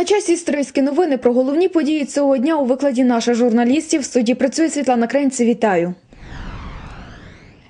На часі стрийські новини про головні події цього дня у викладі наших журналістів. В студії працює Світлана Кренці. Вітаю.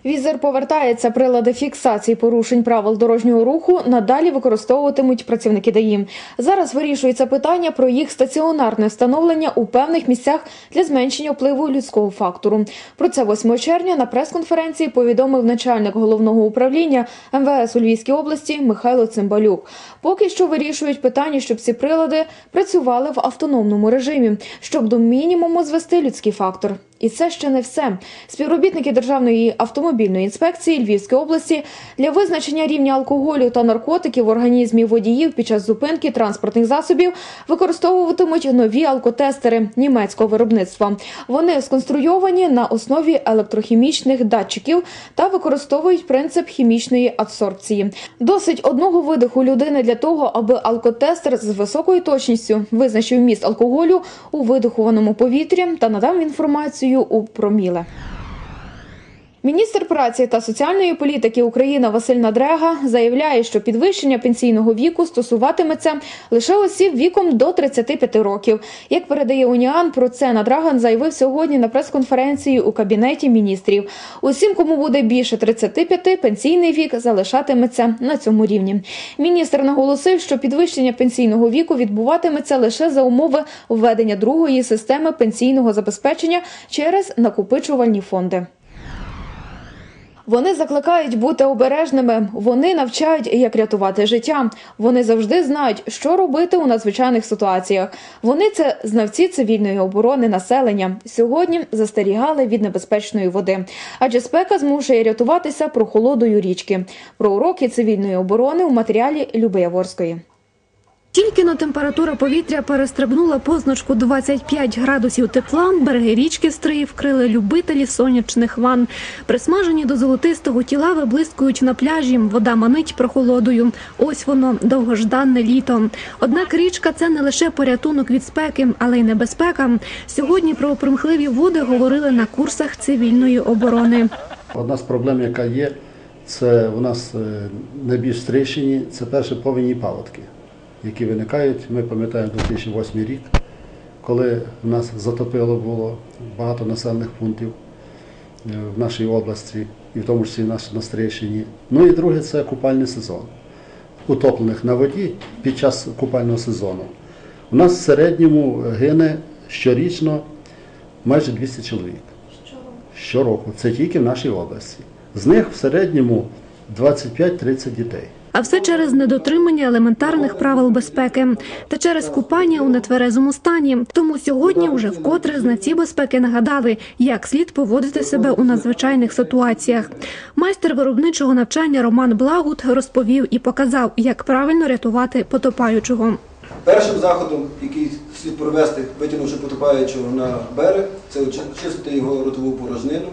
Візер повертається. Прилади фіксації порушень правил дорожнього руху надалі використовуватимуть працівники ДАІ. Зараз вирішується питання про їх стаціонарне встановлення у певних місцях для зменшення впливу людського фактору. Про це 8 червня на прес-конференції повідомив начальник головного управління МВС у Львівській області Михайло Цимбалюк. Поки що вирішують питання, щоб ці прилади працювали в автономному режимі, щоб до мінімуму звести людський фактор. І це ще не все. Співробітники Державної автомобільної інспекції Львівської області для визначення рівня алкоголю та наркотиків в організмі водіїв під час зупинки транспортних засобів використовуватимуть нові алкотестери німецького виробництва. Вони сконструйовані на основі електрохімічних датчиків та використовують принцип хімічної адсорбції. Досить одного видиху людини для того, аби алкотестер з високою точністю визначив міст алкоголю у видихуваному повітрі та надав інформацію у проміле. Міністр праці та соціальної політики України Василь Надрега заявляє, що підвищення пенсійного віку стосуватиметься лише осіб віком до 35 років. Як передає Уніан, про це Надраган заявив сьогодні на прес-конференції у кабінеті міністрів. Усім, кому буде більше 35, пенсійний вік залишатиметься на цьому рівні. Міністр наголосив, що підвищення пенсійного віку відбуватиметься лише за умови введення другої системи пенсійного забезпечення через накопичувальні фонди. Вони закликають бути обережними. Вони навчають, як рятувати життя. Вони завжди знають, що робити у надзвичайних ситуаціях. Вони це знавці цивільної оборони населення. Сьогодні застерігали від небезпечної води, адже спека змушує рятуватися прохолодою річки. Про уроки цивільної оборони у матеріалі Люби Яворської. Тільки но температура повітря перестрибнула позначку 25 градусів тепла, береги річки Стрий вкрили любителі сонячних ван. Присмажені до золотистого тіла виблискують на пляжі, вода манить прохолодою. Ось воно, довгожданне літо. Однак річка це не лише порятунок від спеки, але й небезпека. Сьогодні про примхливі води говорили на курсах цивільної оборони. Одна з проблем, яка є, це у нас е, найбільш стрищені, це перше повені паводки, які виникають. Ми пам'ятаємо 2008 рік, коли в нас затопило було багато населених пунктів е, в нашій області, і в тому числі на на Стрийщині. Ну і друге це купальний сезон. Утоплених на воді під час купального сезону. У нас в середньому гине щорічно майже 200 чоловік. Щороку. Це тільки в нашій області. З них в середньому 25-30 дітей. А все через недотримання елементарних правил безпеки та через купання у нетверезому стані. Тому сьогодні вже вкотре знавці безпеки нагадали, як слід поводити себе у надзвичайних ситуаціях. Майстер виробничого навчання Роман Благут розповів і показав, як правильно рятувати потопаючого. Першим заходом, який слід провести, витягнувши потопаючого на берег, це очистити його ротову порожнину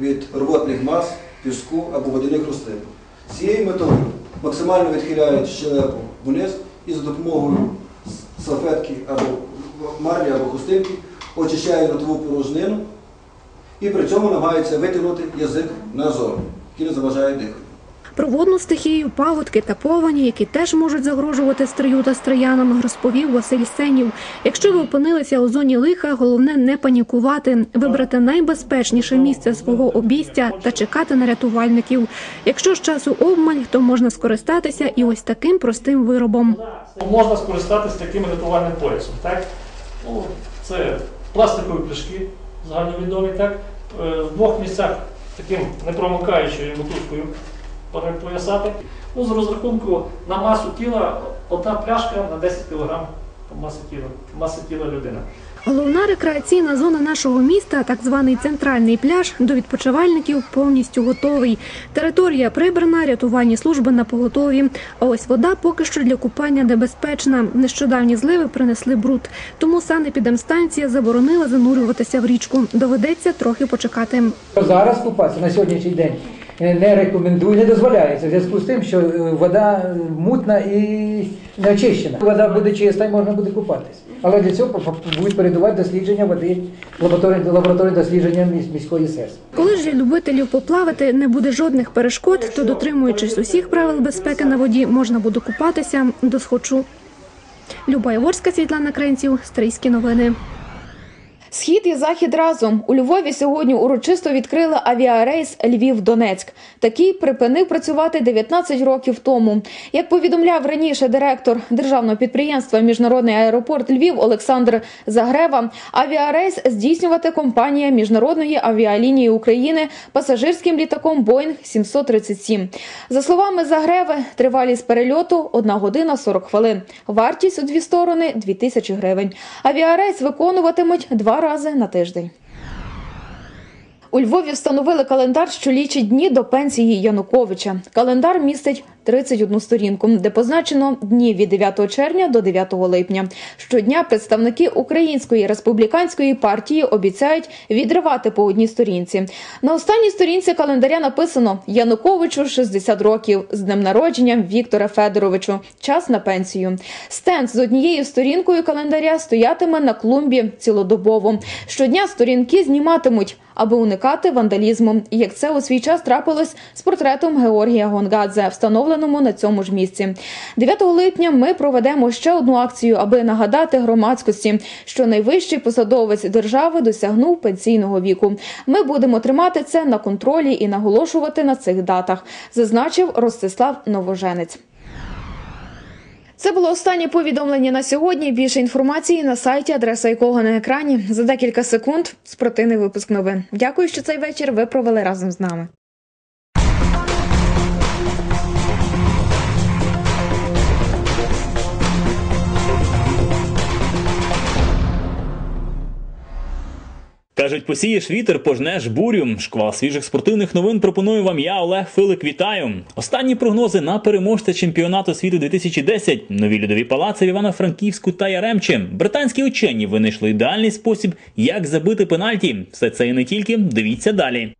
від рвотних мас, піску або водяних рослин. Цією метою максимально відхиляють щелепу вниз і за допомогою салфетки або марлі або хустинки очищають ротову порожнину і при цьому намагаються витягнути язик назовні, який не заважає дихати. Про водну стихію, паводки та повені, які теж можуть загрожувати стрию та строянам, розповів Василь Сенів. Якщо ви опинилися у зоні лиха, головне не панікувати, вибрати найбезпечніше місце свого обійстя та чекати на рятувальників. Якщо ж часу обмаль, то можна скористатися і ось таким простим виробом. Можна скористатися таким рятувальним поясом. Так? Ну, це пластикові пляшки, загальновідомі, так? Е, В двох місцях таким непромикаючою мотузкою перепоясати. Ну, з розрахунку на масу тіла одна пляшка на 10 кг маси тіла, маси тіла людини. Головна рекреаційна зона нашого міста, так званий центральний пляж, до відпочивальників повністю готовий. Територія прибрана, рятувальні служби на поготові. А ось вода поки що для купання небезпечна. Нещодавні зливи принесли бруд. Тому санепідемстанція заборонила занурюватися в річку. Доведеться трохи почекати. Зараз купатися на сьогоднішній день не рекомендую, не дозволяється в зв'язку з тим, що е, вода мутна і не очищена. Вода буде чиста і можна буде купатися. Але для цього будуть передувати дослідження води, лабораторні дослідження міської СЕС. Коли ж любителів поплавати не буде жодних перешкод, то дотримуючись усіх правил безпеки на воді, можна буде купатися до схочу. Люба Яворська, Світлана Кренців, Стрийські новини. Схід і захід разом у Львові сьогодні урочисто відкрили авіарейс Львів-Донецьк. Такий припинив працювати 19 років тому. Як повідомляв раніше директор державного підприємства Міжнародний аеропорт Львів Олександр Загрева, авіарейс здійснювати компанія Міжнародної авіалінії України пасажирським літаком Боїнг 737. За словами Загреви, тривалість перельоту 1 година 40 хвилин. Вартість у дві сторони 2 тисячі гривень. Авіарейс виконуватимуть два рази на тиждень. У Львові встановили календар, що лічить дні до пенсії Януковича. Календар містить 31 сторінку, де позначено дні від 9 червня до 9 липня. Щодня представники Української республіканської партії обіцяють відривати по одній сторінці. На останній сторінці календаря написано Януковичу 60 років з днем народження Віктора Федоровичу. Час на пенсію. Стенд з однією сторінкою календаря стоятиме на клумбі цілодобово. Щодня сторінки зніматимуть, аби уникати вандалізму. Як це у свій час трапилось з портретом Георгія Гонгадзе, встановленому на цьому ж місці. 9 липня ми проведемо ще одну акцію, аби нагадати громадськості, що найвищий посадовець держави досягнув пенсійного віку. Ми будемо тримати це на контролі і наголошувати на цих датах, зазначив Ростислав Новоженець. Це було останнє повідомлення на сьогодні. Більше інформації на сайті, адреса якого на екрані. За декілька секунд спортивний випуск новин. Дякую, що цей вечір ви провели разом з нами. Кажуть, посієш вітер, пожнеш бурю. Шквал свіжих спортивних новин пропоную вам я, Олег Филик. Вітаю. Останні прогнози на переможця чемпіонату світу 2010. Нові льодові палаци в Івано-Франківську та Яремче. Британські учені винайшли ідеальний спосіб, як забити пенальті. Все це і не тільки. Дивіться далі.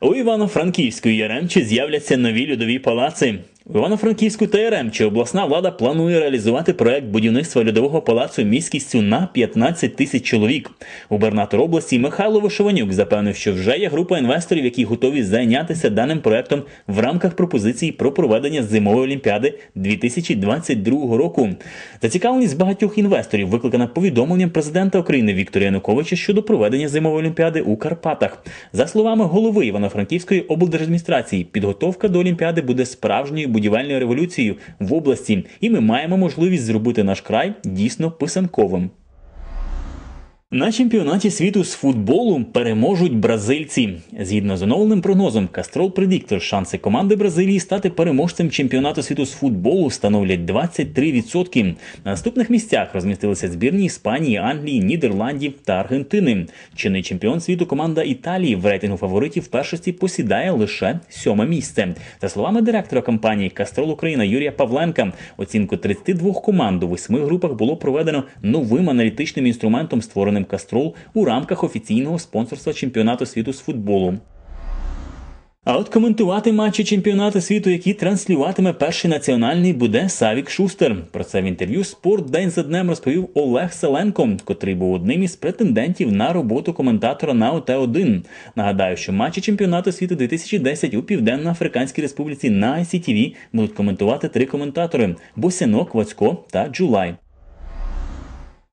У Івано-Франківську Яремчі з'являться нові льодові палаци. У Івано-Франківську та Яремчі обласна влада планує реалізувати проект будівництва льодового палацу міськістю на 15 тисяч чоловік. Губернатор області Михайло Вишованюк запевнив, що вже є група інвесторів, які готові зайнятися даним проектом в рамках пропозиції про проведення зимової олімпіади 2022 року. Зацікавленість багатьох інвесторів викликана повідомленням президента України Віктора Януковича щодо проведення зимової олімпіади у Карпатах. За словами голови Івано-Франківської облдержадміністрації, підготовка до олімпіади буде справжньою будівельною революцією в області, і ми маємо можливість зробити наш край дійсно писанковим. На чемпіонаті світу з футболу переможуть бразильці. Згідно з оновленим прогнозом, Кастрол Предіктор шанси команди Бразилії стати переможцем чемпіонату світу з футболу становлять 23%. На наступних місцях розмістилися збірні Іспанії, Англії, Нідерландів та Аргентини. Чинний чемпіон світу команда Італії в рейтингу фаворитів першості посідає лише сьоме місце. За словами директора компанії Кастрол Україна Юрія Павленка, оцінку 32 команд у восьми групах було проведено новим аналітичним інструментом, створеним Кастрол у рамках офіційного спонсорства чемпіонату світу з футболу. А от коментувати матчі чемпіонату світу, які транслюватиме перший національний, буде Савік Шустер. Про це в інтерв'ю Спорт день за днем розповів Олег Селенко, котрий був одним із претендентів на роботу коментатора на ОТ1. Нагадаю, що матчі чемпіонату світу 2010 у Південно-Африканській Республіці на ICTV будуть коментувати три коментатори: Босянок, Вацько та Джулай.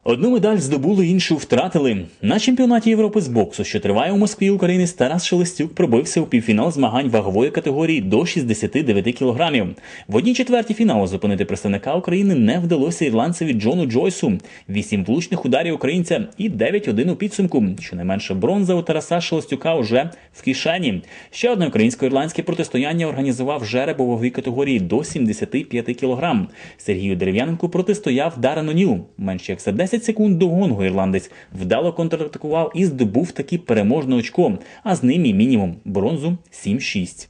Одну медаль здобули, іншу втратили. На чемпіонаті Європи з боксу, що триває у Москві, українець Тарас Шелестюк пробився у півфінал змагань вагової категорії до 69 кілограмів. В одній четвертій фіналу зупинити представника України не вдалося ірландцеві Джону Джойсу. Вісім влучних ударів українця і 9-1 у підсумку. Щонайменше бронза у Тараса Шелестюка вже в кишені. Ще одне українсько-ірландське протистояння організував жереб у ваговій категорії до 75 кілограм. Сергію Дерев'яненку протистояв Дарен О'Ніл. Менше як за 10 10 секунд до гонгу ірландець вдало контратакував і здобув таки переможне очко, а з ним і мінімум бронзу 7-6.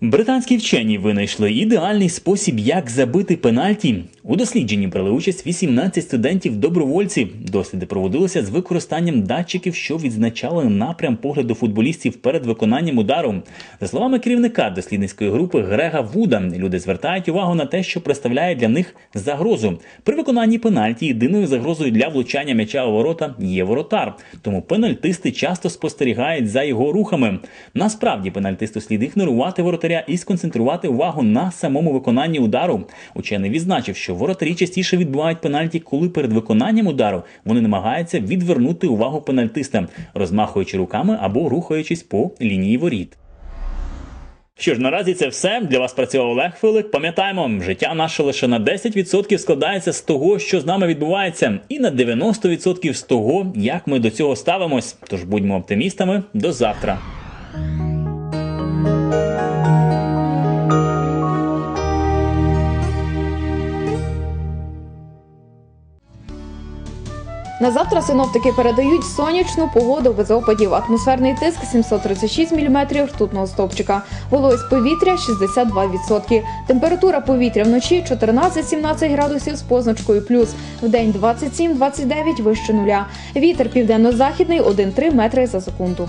Британські вчені винайшли ідеальний спосіб, як забити пенальті. У дослідженні брали участь 18 студентів-добровольців. Досліди проводилися з використанням датчиків, що відзначали напрям погляду футболістів перед виконанням удару. За словами керівника дослідницької групи Грега Вуда, люди звертають увагу на те, що представляє для них загрозу. При виконанні пенальті єдиною загрозою для влучання м'яча у ворота є воротар. Тому пенальтисти часто спостерігають за його рухами. Насправді пенальтисту слід ігнорувати воротаря і сконцентрувати увагу на самому виконанні удару. Учений відзначив, що що воротарі частіше відбувають пенальті, коли перед виконанням удару вони намагаються відвернути увагу пенальтиста, розмахуючи руками або рухаючись по лінії воріт. Що ж, наразі це все. Для вас працював Олег Филик. Пам'ятаємо, життя наше лише на 10% складається з того, що з нами відбувається, і на 90% з того, як ми до цього ставимось. Тож будьмо оптимістами. До завтра. На завтра синоптики передають сонячну погоду без опадів. Атмосферний тиск 736 мм ртутного стовпчика. Вологість повітря 62%. Температура повітря вночі 14-17 градусів з позначкою плюс. В день 27-29 вище нуля. Вітер південно-західний 1,3 метри за секунду.